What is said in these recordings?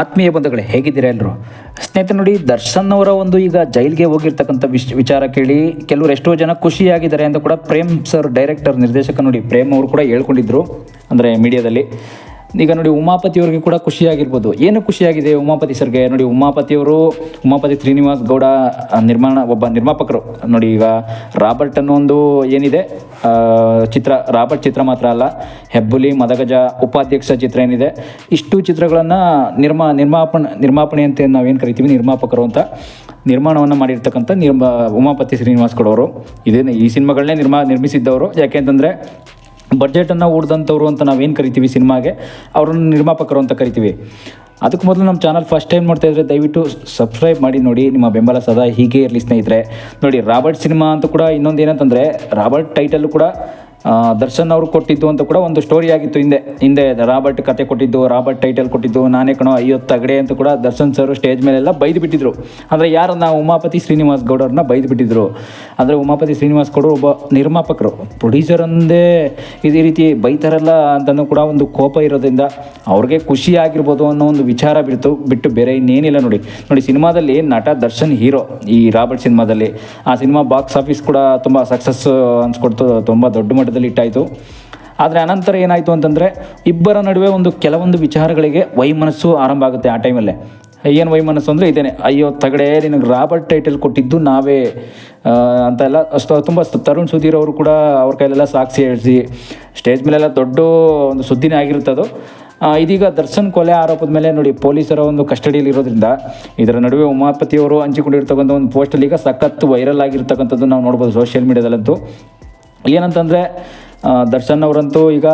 ಆತ್ಮೀಯ ಬಂಧುಗಳೇ, ಹೇಗಿದ್ದೀರಾ ಎಲ್ಲರೂ? ಸ್ನೇಹಿತ ನೋಡಿ, ದರ್ಶನ್ ಅವರ ಒಂದು ಈಗ ಜೈಲಿಗೆ ಹೋಗಿರ್ತಕ್ಕಂಥ ವಿಶ್, ವಿಚಾರ ಕೇಳಿ, ಕೆಲವರು ಎಷ್ಟೋ ಜನ ಖುಷಿಯಾಗಿದ್ದಾರೆ ಅಂತ ಕೂಡ ಪ್ರೇಮ್ ಸರ್, ಡೈರೆಕ್ಟರ್, ನಿರ್ದೇಶಕ ನೋಡಿ, ಪ್ರೇಮ್ ಅವರು ಕೂಡ ಹೇಳ್ಕೊಂಡಿದ್ರು, ಅಂದರೆ ಮೀಡಿಯಾದಲ್ಲಿ. ಈಗ ನೋಡಿ ಉಮಾಪತಿ ಅವ್ರಿಗೆ ಕೂಡ ಖುಷಿಯಾಗಿರ್ಬೋದು. ಏನು ಖುಷಿಯಾಗಿದೆ ಉಮಾಪತಿ ಸರ್ಗೆ? ನೋಡಿ ಉಮಾಪತಿಯವರು ಉಮಾಪತಿ ಶ್ರೀನಿವಾಸ್ ಗೌಡ ನಿರ್ಮಾಣ, ಒಬ್ಬ ನಿರ್ಮಾಪಕರು. ನೋಡಿ ಈಗ ರಾಬರ್ಟ್ ಅನ್ನೋ ಒಂದು ಏನಿದೆ ಚಿತ್ರ, ರಾಬರ್ಟ್ ಚಿತ್ರ ಮಾತ್ರ ಅಲ್ಲ, ಹೆಬ್ಬುಲಿ, ಮದಗಜ, ಉಪಾಧ್ಯಕ್ಷ ಚಿತ್ರ ಏನಿದೆ. ಇಷ್ಟು ಚಿತ್ರಗಳನ್ನು ನಿರ್ಮಾ, ನಿರ್ಮಾಪಣ, ನಿರ್ಮಾಪಣೆ ಅಂತ ನಾವೇನು ಕರಿತೀವಿ? ನಿರ್ಮಾಪಕರು ಅಂತ ನಿರ್ಮಾಣವನ್ನು ಮಾಡಿರ್ತಕ್ಕಂಥ ನಿರ್ಮ, ಉಮಾಪತಿ ಶ್ರೀನಿವಾಸ್ ಗೌಡವರು ಇದೇನು ಈ ಸಿನಿಮಾಗಳನ್ನೇ ನಿರ್ಮಾ, ನಿರ್ಮಿಸಿದ್ದವರು. ಯಾಕೆಂತಂದರೆ ಬಡ್ಜೆಟನ್ನು ಹೂಡ್ದಂಥವ್ರು ಅಂತ ನಾವೇನು ಕರಿತೀವಿ ಸಿನಿಮಾಗೆ? ಅವ್ರನ್ನ ನಿರ್ಮಾಪಕರು ಅಂತ ಕರಿತೀವಿ. ಅದಕ್ಕೆ ಮೊದಲು ನಮ್ಮ ಚಾನಲ್ ಫಸ್ಟ್ ಟೈಮ್ ನೋಡ್ತಾ ಇದ್ರೆ ದಯವಿಟ್ಟು ಸಬ್ಸ್ಕ್ರೈಬ್ ಮಾಡಿ ನೋಡಿ, ನಿಮ್ಮ ಬೆಂಬಲ ಸದಾ ಹೀಗೆ ಇರಲಿ ಸ್ನೇಹಿತರೆ. ನೋಡಿ, ರಾಬರ್ಟ್ ಸಿನಿಮಾ ಅಂತ ಕೂಡ ಇನ್ನೊಂದು ಏನಂತಂದರೆ ರಾಬರ್ಟ್ ಟೈಟಲ್ ಕೂಡ ದರ್ಶನ್ ಅವರು ಕೊಟ್ಟಿದ್ದು ಅಂತ ಕೂಡ ಒಂದು ಸ್ಟೋರಿ ಆಗಿತ್ತು ಹಿಂದೆ. ಹಿಂದೆ ರಾಬರ್ಟ್ ಕತೆ ಕೊಟ್ಟಿದ್ದು, ರಾಬರ್ಟ್ ಟೈಟಲ್ ಕೊಟ್ಟಿದ್ದು, ನಾನೇ ಕಣೋ ಐವತ್ತು ತಗಡೆ ಅಂತ ಕೂಡ ದರ್ಶನ್ ಸರ್ ಸ್ಟೇಜ್ ಮೇಲೆಲ್ಲ ಬೈದು ಬಿಟ್ಟಿದ್ರು. ಅಂದರೆ ಯಾರನ್ನ ಉಮಾಪತಿ ಶ್ರೀನಿವಾಸ್ ಗೌಡರನ್ನ ಬೈದು ಬಿಟ್ಟಿದ್ರು. ಅಂದರೆ ಉಮಾಪತಿ ಶ್ರೀನಿವಾಸ್ ಗೌಡರು ಒಬ್ಬ ನಿರ್ಮಾಪಕರು. ಪ್ರೊಡ್ಯೂಸರ್ ಅಂದೇ ಇದೇ ರೀತಿ ಬೈತಾರಲ್ಲ ಅಂತಲೂ ಕೂಡ ಒಂದು ಕೋಪ ಇರೋದ್ರಿಂದ ಅವ್ರಿಗೆ ಖುಷಿ ಆಗಿರ್ಬೋದು ಅನ್ನೋ ಒಂದು ವಿಚಾರ ಬಿಡ್ತು, ಬಿಟ್ಟು ಬೇರೆ ಇನ್ನೇನಿಲ್ಲ ನೋಡಿ. ನೋಡಿ, ಸಿನಿಮಾದಲ್ಲಿ ನಟ ದರ್ಶನ್ ಹೀರೋ ಈ ರಾಬರ್ಟ್ ಸಿನಿಮಾದಲ್ಲಿ. ಆ ಸಿನಿಮಾ ಬಾಕ್ಸ್ ಆಫೀಸ್ ಕೂಡ ತುಂಬ ಸಕ್ಸಸ್ ಅನ್ಸ್ಕೊಡ್ತು, ತುಂಬ ದೊಡ್ಡ ಮಟ್ಟದಲ್ಲಿ ಇಟ್ಟಾಯಿತು. ಆದರೆ ಅನಂತರ ಏನಾಯಿತು ಅಂತಂದರೆ ಇಬ್ಬರ ನಡುವೆ ಒಂದು ಕೆಲವೊಂದು ವಿಚಾರಗಳಿಗೆ ವೈಮನಸ್ಸು ಆರಂಭ ಆಗುತ್ತೆ ಆ ಟೈಮಲ್ಲೇ ಏನು ವೈಮನಸ್ಸು ಅಂದರೆ ಇದೇನೆ, ಅಯ್ಯೋ, ತಗಡೆ, ನಿನಗೆ ರಾಬರ್ಟ್ ಟೈಟಲ್ ಕೊಟ್ಟಿದ್ದು ನಾವೇ. ಅಂತ ಅಂತೆಲ್ಲ ಅಷ್ಟು, ತುಂಬ ತರುಣ್ ಸುಧೀರ್ ಅವರು ಕೂಡ ಅವ್ರ ಕೈಲೆಲ್ಲ ಸಾಕ್ಷಿ ಹೇಳಿಸಿ, ಸ್ಟೇಜ್ ಮೇಲೆಲ್ಲ ದೊಡ್ಡ ಒಂದು ಸುದ್ದಿನೇ ಆಗಿರುತ್ತದು ಇದೀಗ ದರ್ಶನ್ ಕೊಲೆ ಆರೋಪದ ಮೇಲೆ ನೋಡಿ, ಪೊಲೀಸರ ಒಂದು ಕಸ್ಟಡಿಯಲ್ಲಿ ಇರೋದ್ರಿಂದ ಇದರ ನಡುವೆ ಉಮಾಪತಿಯವರು ಹಂಚಿಕೊಂಡಿರ್ತಕ್ಕಂಥ ಒಂದು ಪೋಸ್ಟಲ್ಲಿ ಈಗ ಸಖತ್ತು ವೈರಲ್ ಆಗಿರ್ತಕ್ಕಂಥದ್ದು ನಾವು ನೋಡ್ಬೋದು ಸೋಷಿಯಲ್ ಮೀಡಿಯಾದಲ್ಲಂತೂ ಏನಂತಂದರೆ ದರ್ಶನ್ ಅವರಂತೂ ಈಗ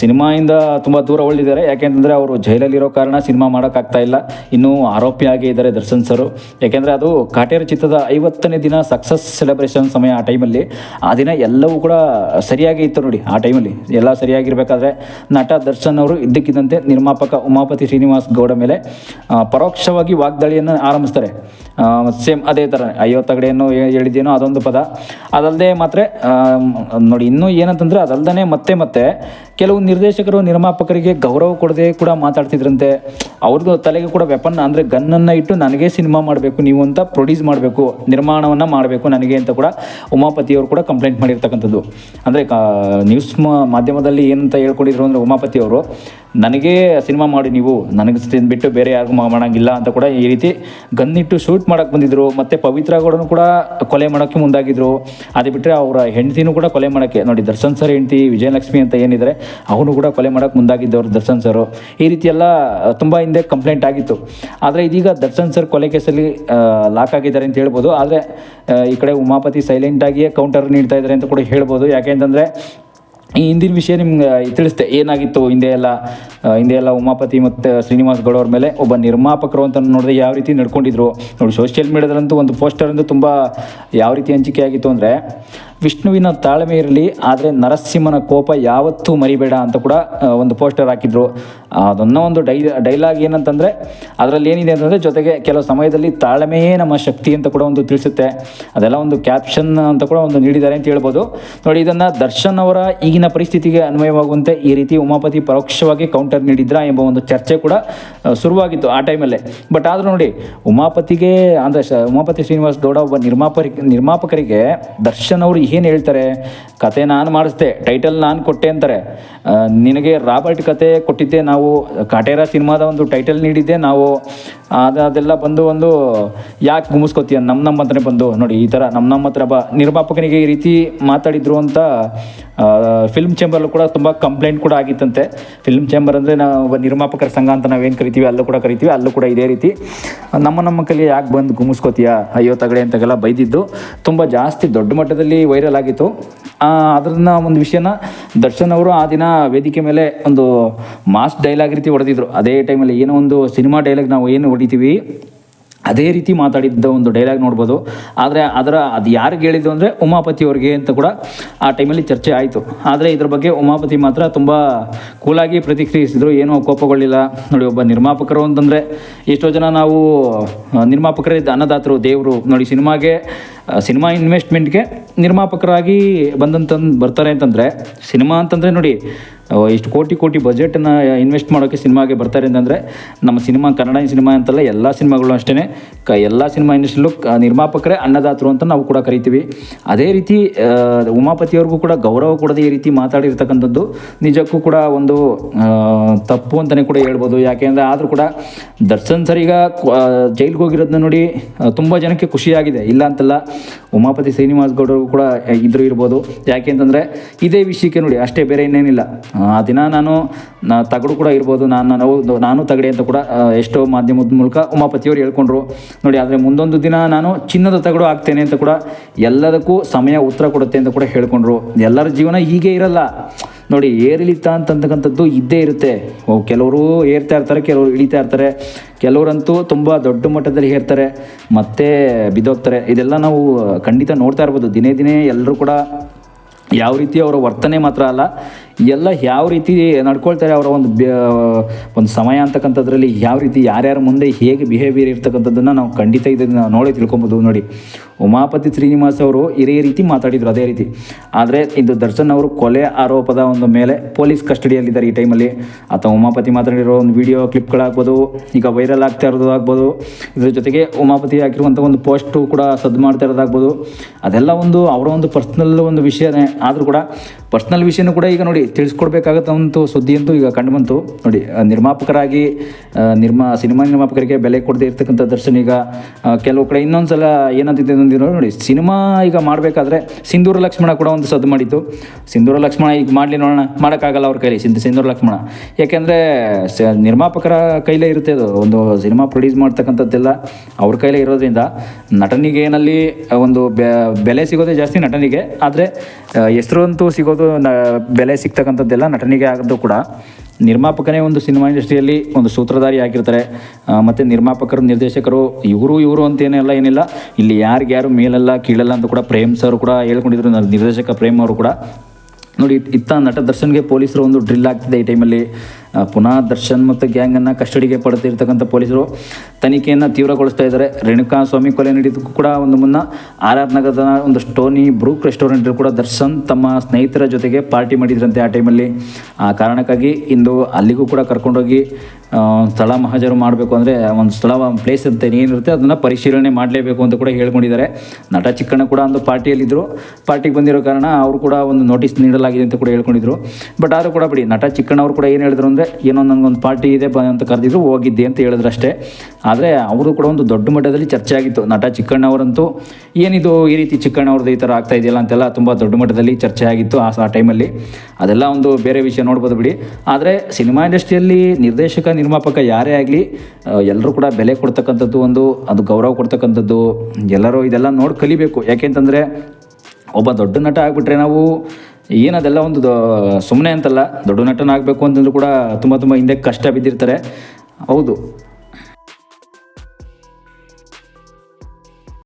ಸಿನಿಮಾಯಿಂದ ತುಂಬ ದೂರ ಉಳಿದಿದ್ದಾರೆ. ಯಾಕೆಂತಂದರೆ ಅವರು ಜೈಲಲ್ಲಿರೋ ಕಾರಣ ಸಿನಿಮಾ ಮಾಡೋಕ್ಕಾಗ್ತಾ ಇಲ್ಲ. ಇನ್ನೂ ಆರೋಪಿಯಾಗಿ ಇದ್ದಾರೆ ದರ್ಶನ್ ಸರು. ಯಾಕೆಂದರೆ ಅದು ಕಾಟೇರ ಚಿತ್ರದ ಐವತ್ತನೇ ದಿನ ಸಕ್ಸಸ್ ಸೆಲೆಬ್ರೇಷನ್ ಸಮಯ ಆ ಟೈಮಲ್ಲಿ. ಆ ದಿನ ಎಲ್ಲವೂ ಕೂಡ ಸರಿಯಾಗಿ ಇತ್ತು ನೋಡಿ ಆ ಟೈಮಲ್ಲಿ. ಎಲ್ಲ ಸರಿಯಾಗಿರಬೇಕಾದ್ರೆ ನಟ ದರ್ಶನ್ ಅವರು ಇದ್ದಕ್ಕಿದ್ದಂತೆ ನಿರ್ಮಾಪಕ ಉಮಾಪತಿ ಶ್ರೀನಿವಾಸ್ ಗೌಡ ಮೇಲೆ ಪರೋಕ್ಷವಾಗಿ ವಾಗ್ದಾಳಿಯನ್ನು ಆರಂಭಿಸ್ತಾರೆ. ಸೇಮ್ ಅದೇ ಥರ ಅಯ್ಯೋ ತಗಡೆಯನ್ನು ಹೇಳಿದ್ದೇನೋ ಅದೊಂದು ಪದ. ಅದಲ್ಲದೆ ಮಾತ್ರ ನೋಡಿ ಇನ್ನೂ ಏನಂತಂದರೆ ಅದಲ್ಲದೆ ಮತ್ತೆ ಮತ್ತೆ ಕೆಲವು ನಿರ್ದೇಶಕರು, ನಿರ್ಮಾಪಕರಿಗೆ ಗೌರವ ಕೊಡದೆ ಕೂಡ ಮಾತಾಡ್ತಿದ್ರಂತೆ. ಅವ್ರದ್ದು ತಲೆಗೆ ಕೂಡ ವೆಪನ್ ಅಂದರೆ ಗನ್ನನ್ನು ಇಟ್ಟು ನನಗೆ ಸಿನಿಮಾ ಮಾಡಬೇಕು, ನೀವು ಅಂತ ಪ್ರೊಡ್ಯೂಸ್ ಮಾಡಬೇಕು, ನಿರ್ಮಾಣವನ್ನು ಮಾಡಬೇಕು ನನಗೆ ಅಂತ ಕೂಡ ಉಮಾಪತಿಯವರು ಕೂಡ ಕಂಪ್ಲೇಂಟ್ ಮಾಡಿರ್ತಕ್ಕಂಥದ್ದು. ಅಂದರೆ ನ್ಯೂಸ್ ಮಾಧ್ಯಮದಲ್ಲಿ ಏನಂತ ಹೇಳ್ಕೊಂಡಿದ್ರು ಅಂದರೆ ಉಮಾಪತಿಯವರು ನನಗೆ ಸಿನಿಮಾ ಮಾಡಿ ನೀವು, ನನಗೆ ಬಿಟ್ಟು ಬೇರೆ ಯಾರಿಗೂ ಮಾಡೋಂಗಿಲ್ಲ ಅಂತ ಕೂಡ ಈ ರೀತಿ ಗನ್ನಿಟ್ಟು ಶೂಟ್ ಮಾಡೋಕ್ಕೆ ಬಂದಿದ್ರು. ಮತ್ತು ಪವಿತ್ರ ಗೌಡನು ಕೂಡ ಕೊಲೆ ಮಾಡೋಕ್ಕೆ ಮುಂದಾಗಿದ್ರು. ಅದು ಬಿಟ್ಟರೆ ಅವರ ಹೆಂಡತಿನೂ ಕೂಡ ಕೊಲೆ ಮಾಡೋಕ್ಕೆ, ನೋಡಿ ದರ್ಶನ್ ಸರ್ ಹೆಂಡತಿ, ವಿಜಯಲಕ್ಷ್ಮಿ ಅಂತ ಏನಿದ್ದಾರೆ ಅವನು ಕೂಡ ಕೊಲೆ ಮಾಡೋಕ್ಕೆ ಮುಂದಾಗಿದ್ದವರು ದರ್ಶನ್ ಸರು. ಈ ರೀತಿ ಎಲ್ಲ ತುಂಬ ಹಿಂದೆ ಕಂಪ್ಲೇಂಟ್ ಆಗಿತ್ತು. ಆದರೆ ಇದೀಗ ದರ್ಶನ್ ಸರ್ ಕೊಲೆ ಕೇಸಲ್ಲಿ ಲಾಕ್ ಆಗಿದ್ದಾರೆ ಅಂತ ಹೇಳ್ಬೋದು. ಆದರೆ ಈ ಕಡೆ ಉಮಾಪತಿ ಸೈಲೆಂಟಾಗಿಯೇ ಕೌಂಟರ್ ನೀಡ್ತಾ ಇದ್ದಾರೆ ಅಂತ ಕೂಡ ಹೇಳ್ಬೋದು. ಯಾಕೆ ಅಂತಂದರೆ, ಈ ಹಿಂದಿನ ವಿಷಯ ನಿಮ್ಗೆ ತಿಳಿಸ್ತೆ. ಏನಾಗಿತ್ತು ಹಿಂದೆ ಎಲ್ಲ ಹಿಂದೆ ಎಲ್ಲ ಉಮಾಪತಿ ಮತ್ತು ಶ್ರೀನಿವಾಸ್ ಗೌಡ ಅವ್ರ ಮೇಲೆ ಒಬ್ಬ ನಿರ್ಮಾಪಕರು ಅಂತ ನೋಡಿದ್ರೆ ಯಾವ ರೀತಿ ನಡ್ಕೊಂಡಿದ್ರು. ನೋಡಿ ಸೋಷಿಯಲ್ ಮೀಡಿಯಾದಲ್ಲಂತೂ ಒಂದು ಪೋಸ್ಟರ್ ಅಂತೂ ತುಂಬ ಯಾವ ರೀತಿ ಹಂಚಿಕೆ ಆಗಿತ್ತು ಅಂದರೆ ವಿಷ್ಣುವಿನ ತಾಳ್ಮೆ ಇರಲಿ, ಆದರೆ ನರಸಿಂಹನ ಕೋಪ ಯಾವತ್ತೂ ಮರಿಬೇಡ ಅಂತ ಕೂಡ ಒಂದು ಪೋಸ್ಟರ್ ಹಾಕಿದ್ರು. ಅದನ್ನ ಒಂದು ಡೈ, ಡೈಲಾಗ್ ಏನಂತಂದರೆ, ಅದರಲ್ಲಿ ಏನಿದೆ ಅಂತಂದರೆ ಜೊತೆಗೆ ಕೆಲವು ಸಮಯದಲ್ಲಿ ತಾಳ್ಮೆಯೇ ನಮ್ಮ ಶಕ್ತಿ ಅಂತ ಕೂಡ ಒಂದು ತಿಳಿಸುತ್ತೆ. ಅದೆಲ್ಲ ಒಂದು ಕ್ಯಾಪ್ಷನ್ ಅಂತ ಕೂಡ ಒಂದು ನೀಡಿದ್ದಾರೆ ಅಂತ ಹೇಳ್ಬೋದು. ನೋಡಿ, ಇದನ್ನು ದರ್ಶನ್ ಅವರ ಈಗಿನ ಪರಿಸ್ಥಿತಿಗೆ ಅನ್ವಯವಾಗುವಂತೆ ಈ ರೀತಿ ಉಮಾಪತಿ ಪರೋಕ್ಷವಾಗಿ ಕೌಂಟರ್ ನೀಡಿದ್ರಾ ಎಂಬ ಒಂದು ಚರ್ಚೆ ಕೂಡ ಶುರುವಾಗಿತ್ತು ಆ ಟೈಮಲ್ಲೇ. ಬಟ್ ಆದರೂ ನೋಡಿ, ಉಮಾಪತಿಗೆ, ಅಂದರೆ ಉಮಾಪತಿ ಶ್ರೀನಿವಾಸ್ ಗೌಡ ಒಬ್ಬ ನಿರ್ಮಾಪರಿ, ನಿರ್ಮಾಪಕರಿಗೆ ದರ್ಶನ್ ಅವರು ಏನು ಹೇಳ್ತಾರೆ? ಕತೆ ನಾನು ಮಾಡಿಸ್ದೆ ಟೈಟಲ್ ನಾನು ಕೊಟ್ಟೆ ಅಂತಾರೆ. ನಿನಗೆ ರಾಬರ್ಟ್ ಕತೆ ಕೊಟ್ಟಿದ್ದೆ, ನಾವು ಕಾಟೇರ ಸಿನಿಮಾದ ಒಂದು ಟೈಟಲ್ ನೀಡಿದ್ದೆ, ನಾವು ಅದು ಅದೆಲ್ಲ ಬಂದು ಒಂದು ಯಾಕೆ ಗುಮಿಸ್ಕೋತೀಯ ನಮ್ಮ ನಮ್ಮ ಹತ್ರ ಬಂದು, ನೋಡಿ ಈ ಥರ ನಮ್ಮ ನಮ್ಮ ಹತ್ರ ಬ. ನಿರ್ಮಾಪಕನಿಗೆ ಈ ರೀತಿ ಮಾತಾಡಿದ್ರು ಅಂತ ಫಿಲ್ಮ್ ಚೇಂಬರ್ಲ್ಲೂ ಕೂಡ ತುಂಬ ಕಂಪ್ಲೇಂಟ್ ಕೂಡ ಆಗಿತ್ತಂತೆ. ಫಿಲ್ಮ್ ಚೇಂಬರ್ ಅಂದರೆ ನಾವು ನಿರ್ಮಾಪಕರ ಸಂಘ ಅಂತ ನಾವೇನು ಕರಿತೀವಿ, ಅಲ್ಲೂ ಕೂಡ ಕರಿತೀವಿ, ಅಲ್ಲೂ ಕೂಡ ಇದೇ ರೀತಿ. ನಮ್ಮ ನಮ್ಮ ಕಲಿ ಯಾಕೆ ಬಂದು ಗುಮಿಸ್ಕೋತೀಯ, ಅಯ್ಯೋ ತಗಡೆ ಅಂತಾಗೆಲ್ಲ ಬೈದಿದ್ದು. ತುಂಬ ಜಾಸ್ತಿ ದೊಡ್ಡ ಮಟ್ಟದಲ್ಲಿ ವೈರಲ್ ಆಗಿತ್ತು. ಅದನ್ನ ಒಂದು ವಿಷಯನ ದರ್ಶನ್ ಅವರು ಆ ದಿನ ವೇದಿಕೆ ಮೇಲೆ ಒಂದು ಮಾಸ್ ಡೈಲಾಗ್ ರೀತಿ ಹೊಡೆದಿದ್ರು. ಅದೇ ಟೈಮಲ್ಲಿ ಏನೋ ಒಂದು ಸಿನಿಮಾ ಡೈಲಾಗ್ ನಾವು ಏನು ಹೊಡಿತೀವಿ ಅದೇ ರೀತಿ ಮಾತಾಡಿದ್ದ ಒಂದು ಡೈಲಾಗ್ ನೋಡ್ಬೋದು. ಆದರೆ ಅದರ ಅದು ಯಾರಿಗೆ ಹೇಳಿದ್ದು ಅಂದರೆ ಉಮಾಪತಿ ಅವ್ರಿಗೆ ಅಂತ ಕೂಡ ಆ ಟೈಮಲ್ಲಿ ಚರ್ಚೆ ಆಯಿತು. ಆದರೆ ಇದ್ರ ಬಗ್ಗೆ ಉಮಾಪತಿ ಮಾತ್ರ ತುಂಬ ಕೂಲಾಗಿ ಪ್ರತಿಕ್ರಿಯಿಸಿದರು. ಏನೂ ಕೋಪಗೊಳ್ಳಿಲ್ಲ. ನೋಡಿ, ಒಬ್ಬ ನಿರ್ಮಾಪಕರು ಅಂತಂದರೆ ಎಷ್ಟೋ ಜನ ನಾವು ನಿರ್ಮಾಪಕರೇ ಅನ್ನದಾತರು, ದೇವರು. ನೋಡಿ, ಸಿನಿಮಾಗೆ ಸಿನಿಮಾ ಇನ್ವೆಸ್ಟ್ಮೆಂಟ್ಗೆ ನಿರ್ಮಾಪಕರಾಗಿ ಬಂದಂತ ಬರ್ತಾರೆ ಅಂತಂದರೆ, ಸಿನಿಮಾ ಅಂತಂದರೆ ನೋಡಿ ಇಷ್ಟು ಕೋಟಿ ಕೋಟಿ ಬಜೆಟನ್ನು ಇನ್ವೆಸ್ಟ್ ಮಾಡೋಕ್ಕೆ ಸಿನಿಮಾಗೆ ಬರ್ತಾರೆ ಅಂತಂದರೆ ನಮ್ಮ ಸಿನಿಮಾ, ಕನ್ನಡ ಸಿನಿಮಾ ಅಂತಲ್ಲ, ಎಲ್ಲ ಸಿನಿಮಾಗಳು ಅಷ್ಟೇ ಕ, ಎಲ್ಲ ಸಿನಿಮಾ ಇಂಡಸ್ಟ್ರಿಲು ನಿರ್ಮಾಪಕರೇ ಅನ್ನದಾತರು ಅಂತ ನಾವು ಕೂಡ ಕರಿತೀವಿ. ಅದೇ ರೀತಿ ಉಮಾಪತಿಯವ್ರಿಗೂ ಕೂಡ ಗೌರವ ಕೊಡದೆ ಈ ರೀತಿ ಮಾತಾಡಿರ್ತಕ್ಕಂಥದ್ದು ನಿಜಕ್ಕೂ ಕೂಡ ಒಂದು ತಪ್ಪು ಅಂತಲೇ ಕೂಡ ಹೇಳ್ಬೋದು. ಯಾಕೆಂದರೆ ಆದರೂ ಕೂಡ ದರ್ಶನ್ ಸರ್ ಈಗ ಜೈಲಿಗೆ ಹೋಗಿರೋದನ್ನ ನೋಡಿ ತುಂಬ ಜನಕ್ಕೆ ಖುಷಿಯಾಗಿದೆ. ಇಲ್ಲ ಅಂತಲ್ಲ, ಉಮಾಪತಿ ಶ್ರೀನಿವಾಸ್ ಗೌಡರು ಕೂಡ ಇದ್ರು ಇರ್ಬೋದು. ಯಾಕೆ ಅಂತಂದರೆ ಇದೇ ವಿಷಯಕ್ಕೆ ನೋಡಿ, ಅಷ್ಟೇ ಬೇರೆ ಇನ್ನೇನಿಲ್ಲ. ಆ ದಿನ ನಾನು ನಾ ತಗಡು ಕೂಡ ಇರ್ಬೋದು. ನಾನು ಹೌದು, ನಾನು ತಗಡೆ ಅಂತ ಕೂಡ ಎಷ್ಟೋ ಮಾಧ್ಯಮದ ಮೂಲಕ ಉಮಾಪತಿಯವರು ಹೇಳ್ಕೊಂಡ್ರು. ನೋಡಿ ಆದರೆ ಮುಂದೊಂದು ದಿನ ನಾನು ಚಿನ್ನದ ತಗಡು ಆಗ್ತೇನೆ ಅಂತ ಕೂಡ ಎಲ್ಲದಕ್ಕೂ ಸಮಯ ಉತ್ತರ ಕೊಡುತ್ತೆ ಅಂತ ಕೂಡ ಹೇಳ್ಕೊಂಡ್ರು. ಎಲ್ಲರ ಜೀವನ ಹೀಗೆ ಇರಲ್ಲ. ನೋಡಿ ಏರಿಳಿತ ಅಂತಕ್ಕಂಥದ್ದು ಇದ್ದೇ ಇರುತ್ತೆ. ಓ, ಕೆಲವರು ಏರ್ತಾ ಇರ್ತಾರೆ ಕೆಲವರು ಇಳಿತಾ ಇರ್ತಾರೆ. ಕೆಲವರಂತೂ ತುಂಬ ದೊಡ್ಡ ಮಟ್ಟದಲ್ಲಿ ಏರ್ತಾರೆ. ಮತ್ತೆ ಬಿದ್ದೋಗ್ತಾರೆ. ಇದೆಲ್ಲ ನಾವು ಖಂಡಿತ ನೋಡ್ತಾ ಇರ್ಬೋದು. ದಿನೇ ದಿನೇ ಎಲ್ಲರೂ ಕೂಡ ಯಾವ ರೀತಿ ಅವರ ವರ್ತನೆ ಮಾತ್ರ ಅಲ್ಲ ಎಲ್ಲ ಯಾವ ರೀತಿ ನಡ್ಕೊಳ್ತಾರೆ ಅವರ ಒಂದು ಒಂದು ಸಮಯ ಅಂತಕ್ಕಂಥದ್ರಲ್ಲಿ, ಯಾವ ರೀತಿ ಯಾರ್ಯಾರ ಮುಂದೆ ಹೇಗೆ ಬಿಹೇವಿಯರ್ ಇರ್ತಕ್ಕಂಥದ್ದನ್ನು ನಾವು ಖಂಡಿತ ಇದನ್ನು ನೋಡಿ ತಿಳ್ಕೊಬೋದು. ನೋಡಿ, ಉಮಾಪತಿ ಶ್ರೀನಿವಾಸ್ ಅವರು ಇದೇ ರೀತಿ ಮಾತಾಡಿದರು, ಅದೇ ರೀತಿ. ಆದರೆ ಇದು ದರ್ಶನ್ ಅವರು ಕೊಲೆ ಆರೋಪದ ಒಂದು ಮೇಲೆ ಪೊಲೀಸ್ ಕಸ್ಟಡಿಯಲ್ಲಿದ್ದಾರೆ ಈ ಟೈಮಲ್ಲಿ. ಅಥವಾ ಉಮಾಪತಿ ಮಾತಾಡಿರೋ ಒಂದು ವಿಡಿಯೋ ಕ್ಲಿಪ್ಗಳಾಗ್ಬೋದು ಈಗ ವೈರಲ್ ಆಗ್ತಾ ಇರೋದು ಆಗ್ಬೋದು. ಇದ್ರ ಜೊತೆಗೆ ಉಮಾಪತಿ ಹಾಕಿರುವಂಥ ಒಂದು ಪೋಸ್ಟು ಕೂಡ ಸದ್ದು ಮಾಡ್ತಾ ಇರೋದಾಗ್ಬೋದು. ಅದೆಲ್ಲ ಒಂದು ಅವರ ಒಂದು ಪರ್ಸ್ನಲ್ ಒಂದು ವಿಷಯನೇ. ಆದರೂ ಕೂಡ ಪರ್ಸ್ನಲ್ ವಿಷಯನೂ ಕೂಡ ಈಗ ನೋಡಿ ತಿಳಿಸ್ಕೊಡ್ಬೇಕಾಗತ್ತಂತೂ ಸುದ್ದಿ ಅಂತೂ ಈಗ ಕಂಡು ಬಂತು. ನೋಡಿ ನಿರ್ಮಾಪಕರಾಗಿ ನಿರ್ಮಾ, ಸಿನಿಮಾ ನಿರ್ಮಾಪಕರಿಗೆ ಬೆಲೆ ಕೊಡದೇ ಇರ್ತಕ್ಕಂಥ ದರ್ಶನ್ ಈಗ ಕೆಲವು ಕಡೆ ಇನ್ನೊಂದು ಸಲ ಏನಂತಿದೆ ಅಂದಿರೋ ನೋಡಿ, ಸಿನಿಮಾ ಈಗ ಮಾಡಬೇಕಾದ್ರೆ ಸಿಂಧೂರ ಲಕ್ಷ್ಮಣ ಕೂಡ ಒಂದು ಸದ್ದು ಮಾಡಿತ್ತು. ಸಿಂಧೂರ ಲಕ್ಷ್ಮಣ ಈಗ ಮಾಡಲಿ ನೋಡೋಣ, ಮಾಡೋಕ್ಕಾಗಲ್ಲ ಅವ್ರ ಕೈಲಿ, ಸಿಂಧು, ಸಿಂಧೂರ ಲಕ್ಷ್ಮಣ. ಯಾಕೆಂದರೆ ಸ, ನಿರ್ಮಾಪಕರ ಕೈಲೇ ಇರುತ್ತೆ ಅದು. ಒಂದು ಸಿನಿಮಾ ಪ್ರೊಡ್ಯೂಸ್ ಮಾಡ್ತಕ್ಕಂಥದ್ದೆಲ್ಲ ಅವ್ರ ಕೈಲೇ ಇರೋದ್ರಿಂದ ನಟನಿಗೆ ಏನಲ್ಲಿ ಒಂದು ಬೆಲೆ ಸಿಗೋದೇ ಜಾಸ್ತಿ ನಟನಿಗೆ. ಆದರೆ ಹೆಸರು ಅಂತೂ ಸಿಗೋದು ಬೆಲೆ ಸಿಗ್ತಕ್ಕಂಥದ್ದೆಲ್ಲ ನಟನೆಗೆ ಆಗದ್ದು ಕೂಡ ನಿರ್ಮಾಪಕನೇ ಒಂದು ಸಿನಿಮಾ ಇಂಡಸ್ಟ್ರಿಯಲ್ಲಿ ಒಂದು ಸೂತ್ರಧಾರಿ ಆಗಿರ್ತಾರೆ. ಮತ್ತು ನಿರ್ಮಾಪಕರು, ನಿರ್ದೇಶಕರು, ಇವರು ಇವರು ಅಂತೇನೆಲ್ಲ ಏನಿಲ್ಲ. ಇಲ್ಲಿ ಯಾರಿಗ್ಯಾರು ಮೇಲಲ್ಲ, ಕೀಳಲ್ಲ ಅಂತ ಕೂಡ ಪ್ರೇಮ್ ಸರ್ ಕೂಡ ಹೇಳ್ಕೊಂಡಿದ್ರು, ನಿರ್ದೇಶಕ ಪ್ರೇಮ್ ಅವರು ಕೂಡ. ನೋಡಿ, ಇತ್ತ ನಟ ದರ್ಶನ್ಗೆ ಪೊಲೀಸರು ಒಂದು ಡ್ರಿಲ್ ಆಗ್ತಿದೆ ಈ ಟೈಮಲ್ಲಿ. ಪುನಃ ದರ್ಶನ್ ಮತ್ತು ಗ್ಯಾಂಗನ್ನು ಕಸ್ಟಡಿಗೆ ಪಡೆದಿರ್ತಕ್ಕಂಥ ಪೊಲೀಸರು ತನಿಖೆಯನ್ನು ತೀವ್ರಗೊಳಿಸ್ತಾ ಇದ್ದಾರೆ. ರೇಣುಕಾ ಸ್ವಾಮಿ ಕೊಲೆ ನಡೆದಕ್ಕೂ ಕೂಡ ಒಂದು ಮುನ್ನ ಆರ್ ಆರ್ ನಗರದ ಒಂದು ಸ್ಟೋನಿ ಬ್ರೂಕ್ ರೆಸ್ಟೋರೆಂಟ್ ಕೂಡ ದರ್ಶನ್ ತಮ್ಮ ಸ್ನೇಹಿತರ ಜೊತೆಗೆ ಪಾರ್ಟಿ ಮಾಡಿದ್ರಂತೆ ಆ ಟೈಮಲ್ಲಿ. ಆ ಕಾರಣಕ್ಕಾಗಿ ಇಂದು ಅಲ್ಲಿಗೂ ಕೂಡ ಕರ್ಕೊಂಡೋಗಿ ಸ್ಥಳ ಮಹಾಜರು ಮಾಡಬೇಕು ಅಂದರೆ ಒಂದು ಸ್ಥಳ ಪ್ಲೇಸ್ ಅಂತ ಏನಿರುತ್ತೆ ಅದನ್ನು ಪರಿಶೀಲನೆ ಮಾಡಲೇಬೇಕು ಅಂತ ಕೂಡ ಹೇಳ್ಕೊಂಡಿದ್ದಾರೆ. ನಟ ಚಿಕ್ಕಣ್ಣ ಕೂಡ ಒಂದು ಪಾರ್ಟಿಯಲ್ಲಿದ್ದರು ಪಾರ್ಟಿಗೆ ಬಂದಿರೋ ಕಾರಣ ಅವರು ಕೂಡ ಒಂದು ನೋಟಿಸ್ ನೀಡಲಾಗಿದೆ ಅಂತ ಕೂಡ ಹೇಳ್ಕೊಂಡಿದ್ರು. ಬಟ್ ಆದರೂ ಕೂಡ ಬಿಡಿ, ನಟ ಚಿಕ್ಕಣ್ಣ ಅವರು ಕೂಡ ಏನು ಹೇಳಿದ್ರು ಅಂದರೆ, ಏನೋ ನನಗೊಂದು ಪಾರ್ಟಿ ಇದೆ ಬ ಅಂತ ಕರೆದಿದ್ರು, ಹೋಗಿದ್ದೆ ಅಂತ ಹೇಳಿದ್ರು ಅಷ್ಟೇ. ಆದರೆ ಅವರು ಕೂಡ ಒಂದು ದೊಡ್ಡ ಮಟ್ಟದಲ್ಲಿ ಚರ್ಚೆ ಆಗಿತ್ತು. ನಟ ಚಿಕ್ಕಣ್ಣವರಂತೂ ಏನಿದು ಈ ರೀತಿ ಚಿಕ್ಕಣ್ಣ ಅವ್ರದ್ದು ಈ ಥರ ಆಗ್ತಾ ಇದೆಯಲ್ಲ ಅಂತೆಲ್ಲ ತುಂಬ ದೊಡ್ಡ ಮಟ್ಟದಲ್ಲಿ ಚರ್ಚೆ ಆಗಿತ್ತು ಆ ಟೈಮಲ್ಲಿ ಅದೆಲ್ಲ ಒಂದು ಬೇರೆ ವಿಷಯ ನೋಡ್ಬೋದು ಬಿಡಿ. ಆದರೆ ಸಿನಿಮಾ ಇಂಡಸ್ಟ್ರಿಯಲ್ಲಿ ನಿರ್ದೇಶಕ ನಿರ್ಮಾಪಕ ಯಾರೇ ಆಗಲಿ ಎಲ್ಲರೂ ಕೂಡ ಬೆಲೆ ಕೊಡ್ತಕ್ಕಂಥದ್ದು ಒಂದು, ಅದು ಗೌರವ ಕೊಡ್ತಕ್ಕಂಥದ್ದು, ಎಲ್ಲರೂ ಇದೆಲ್ಲ ನೋಡಿ ಕಲಿಬೇಕು. ಯಾಕೆಂತಂದರೆ ಒಬ್ಬ ದೊಡ್ಡ ನಟ ಆಗಿಬಿಟ್ರೆ ನಾವು ಏನದೆಲ್ಲ ಒಂದು ಸುಮ್ಮನೆ ಅಂತಲ್ಲ, ದೊಡ್ಡ ನಟನಾಗಬೇಕು ಅಂತಂದ್ರೂ ಕೂಡ ತುಂಬ ತುಂಬ ಹಿಂದೆ ಕಷ್ಟ ಬಿದ್ದಿರ್ತಾರೆ. ಹೌದು.